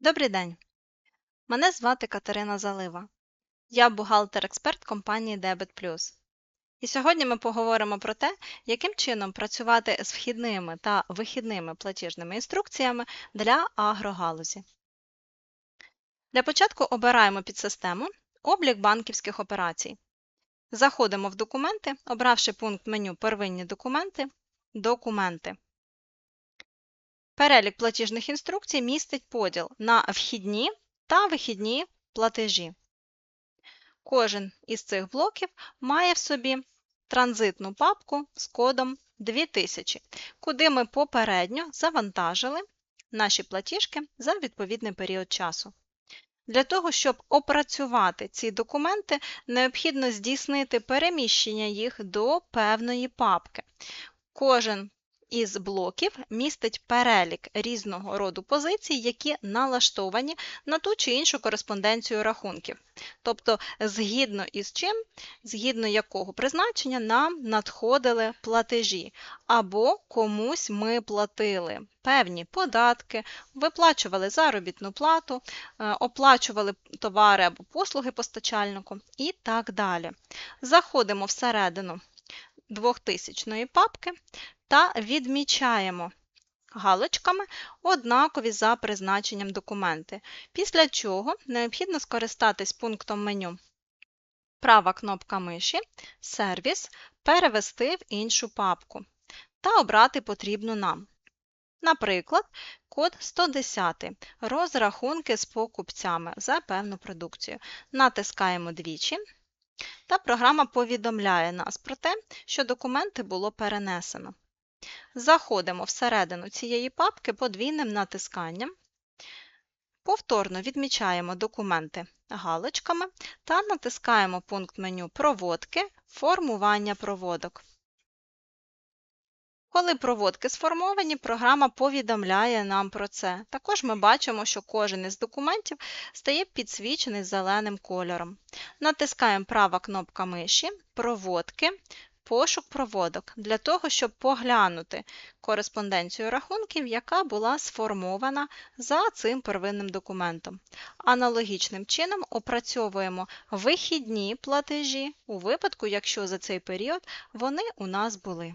Добрий день! Мене звати Катерина Залива. Я бухгалтер-експерт компанії Debit І сьогодні ми поговоримо про те, яким чином працювати з вхідними та вихідними платіжними інструкціями для агрогалузі. Для початку обираємо підсистему Облік банківських операцій. Заходимо в документи, обравши пункт меню Первинні документи, Документи. Перелік платіжних інструкцій містить поділ на вхідні та вихідні платежі. Кожен із цих блоків має в собі транзитну папку з кодом 2000, куди ми попередньо завантажили наші платіжки за відповідний період часу. Для того, щоб опрацювати ці документи, необхідно здійснити переміщення їх до певної папки. Кожен із блоків містить перелік різного роду позицій, які налаштовані на ту чи іншу кореспонденцію рахунків. Тобто, згідно із чим, згідно якого призначення нам надходили платежі, або комусь ми платили певні податки, виплачували заробітну плату, е, оплачували товари або послуги постачальнику і так далі. Заходимо всередину 2000 папки та відмічаємо галочками однакові за призначенням документи, після чого необхідно скористатись пунктом меню права кнопка миші Сервіс перевести в іншу папку та обрати потрібну нам. Наприклад, код 110 розрахунки з покупцями за певну продукцію. Натискаємо двічі, та програма повідомляє нас про те, що документи було перенесено. Заходимо всередину цієї папки подвійним натисканням. Повторно відмічаємо документи галочками та натискаємо пункт меню Проводки формування проводок. Коли проводки сформовані, програма повідомляє нам про це. Також ми бачимо, що кожен із документів стає підсвічений зеленим кольором. Натискаємо права кнопка миші, проводки, пошук проводок для того, щоб поглянути кореспонденцію рахунків, яка була сформована за цим первинним документом. Аналогічним чином опрацьовуємо вихідні платежі у випадку, якщо за цей період вони у нас були.